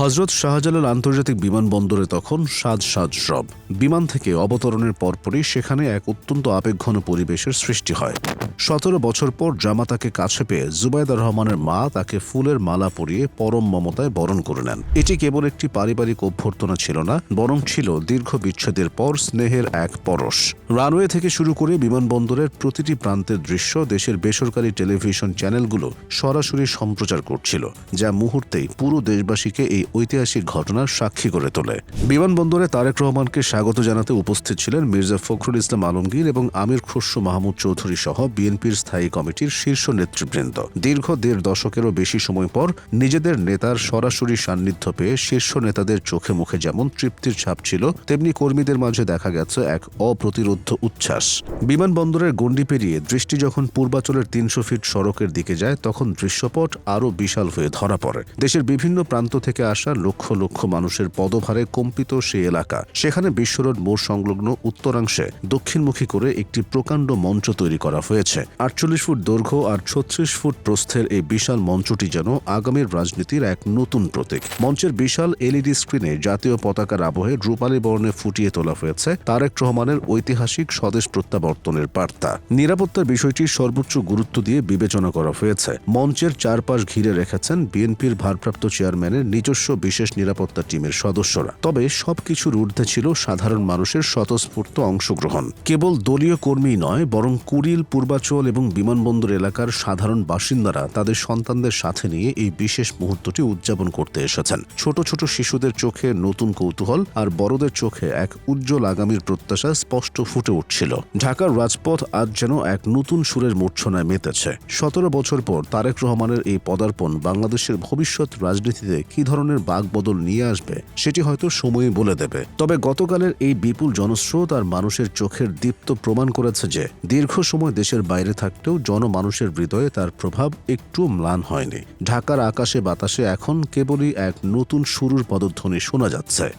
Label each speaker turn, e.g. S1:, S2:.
S1: হজরত শাহজালাল আন্তর্জাতিক বিমানবন্দরে তখন সাজ সাজ সব। বিমান থেকে অবতরণের পরপরই সেখানে এক অত্যন্ত আবেগঘন পরিবেশের সৃষ্টি হয়। সতেরো বছর পর জামাতাকে কাছে পেয়ে জুবাইদা রহমানের মা তাকে ফুলের মালা পরিয়ে পরম মমতায় বরণ করে নেন। এটি কেবল একটি পারিবারিক অভ্যর্থনা ছিল না, বরং ছিল দীর্ঘ বিচ্ছেদের পর স্নেহের এক পরশ। রানওয়ে থেকে শুরু করে বিমানবন্দরের প্রতিটি প্রান্তের দৃশ্য দেশের বেসরকারি টেলিভিশন চ্যানেলগুলো সরাসরি সম্প্রচার করছিল, যা মুহূর্তেই পুরো দেশবাসীকে এই ঐতিহাসিক ঘটনার সাক্ষী করে তোলে। বিমানবন্দরে তারেক রহমানকে স্বাগত জানাতে উপস্থিত ছিলেন মির্জা ফখরুল ইসলাম আলমগীর এবং আমির খসরু মাহমুদ চৌধুরী সহ বিএনপির স্থায়ী কমিটির শীর্ষ নেতৃবৃন্দ। দীর্ঘ দেড় দশকেরও বেশি সময় পর নিজেদের নেতার সরাসরি সান্নিধ্য পেয়ে শীর্ষ নেতাদের চোখে মুখে যেমন তৃপ্তির ছাপ ছিল, তেমনি কর্মীদের মাঝে দেখা গেছে এক অপ্রতিরোধ উচ্ছ্বাস। বিমানবন্দরের গণ্ডি পেরিয়ে দৃষ্টি যখন পূর্বাচলের তিনশো ফিট সড়কের দিকে যায়, তখন দৃশ্যপট আরও বিশাল হয়ে ধরা পড়ে। দেশের বিভিন্ন প্রান্ত থেকে আসা লক্ষ লক্ষ মানুষের পদভারে কম্পিত সেই এলাকা। সেখানে বিশ্বরোড মোড় সংলগ্ন উত্তরাংশে দক্ষিণমুখী করে একটি প্রকাণ্ড মঞ্চ তৈরি করা হয়েছে। আটচল্লিশ ফুট দৈর্ঘ্য আর ছত্রিশ ফুট প্রস্থের এই বিশাল মঞ্চটি যেন আগামীর রাজনীতির এক নতুন প্রতীক। মঞ্চের বিশাল এলইডি স্ক্রিনে জাতীয় পতাকার আবহে রূপালী বর্ণে ফুটিয়ে তোলা হয়েছে তারেক রহমানের ঐতিহাসিক স্বদেশ প্রত্যাবর্তনের বার্তা। নিরাপত্তার বিষয়টি সর্বোচ্চ গুরুত্ব দিয়ে বিবেচনা করা হয়েছে। মঞ্চের চারপাশ ঘিরে রেখেছেন বিএনপির ভারপ্রাপ্ত চেয়ারম্যানের নিজস্ব বিশেষ নিরাপত্তা টিমের সদস্যরা। তবে সবকিছুর ঊর্ধ্বে ছিল সাধারণ মানুষের স্বতঃস্ফূর্ত অংশগ্রহণ। কেবল দলীয় কর্মী নয়, বরং কুড়িল, পূর্বাচল এবং বিমানবন্দর এলাকার সাধারণ বাসিন্দারা তাদের সন্তানদের সাথে নিয়ে এই বিশেষ মুহূর্তটি উদযাপন করতে এসেছেন। ছোট ছোট শিশুদের চোখে নতুন কৌতূহল আর বড়দের চোখে এক উজ্জ্বল আগামীর প্রত্যাশা স্পষ্ট ফুটে উঠছিল। ঢাকার রাজপথ আজ যেন এক নতুন সুরের মূর্ছনায় মেতেছে। সতেরো বছর পর তারেক রহমানের এই পদার্পণ বাংলাদেশের ভবিষ্যৎ রাজনীতিতে কি ধরনের বাগবদল নিয়ে আসবে, সেটি হয়তো সময়ই বলে দেবে। তবে গতকালের এই বিপুল জনস্রোত আর মানুষের চোখের দীপ্ত প্রমাণ করেছে যে, দীর্ঘ সময় দেশের বাইরে থাকতেও জনমানুষের হৃদয়ে তার প্রভাব একটু ম্লান হয়নি। ঢাকার আকাশে বাতাসে এখন কেবলই এক নতুন শুরুর পদধ্বনি শোনা যাচ্ছে।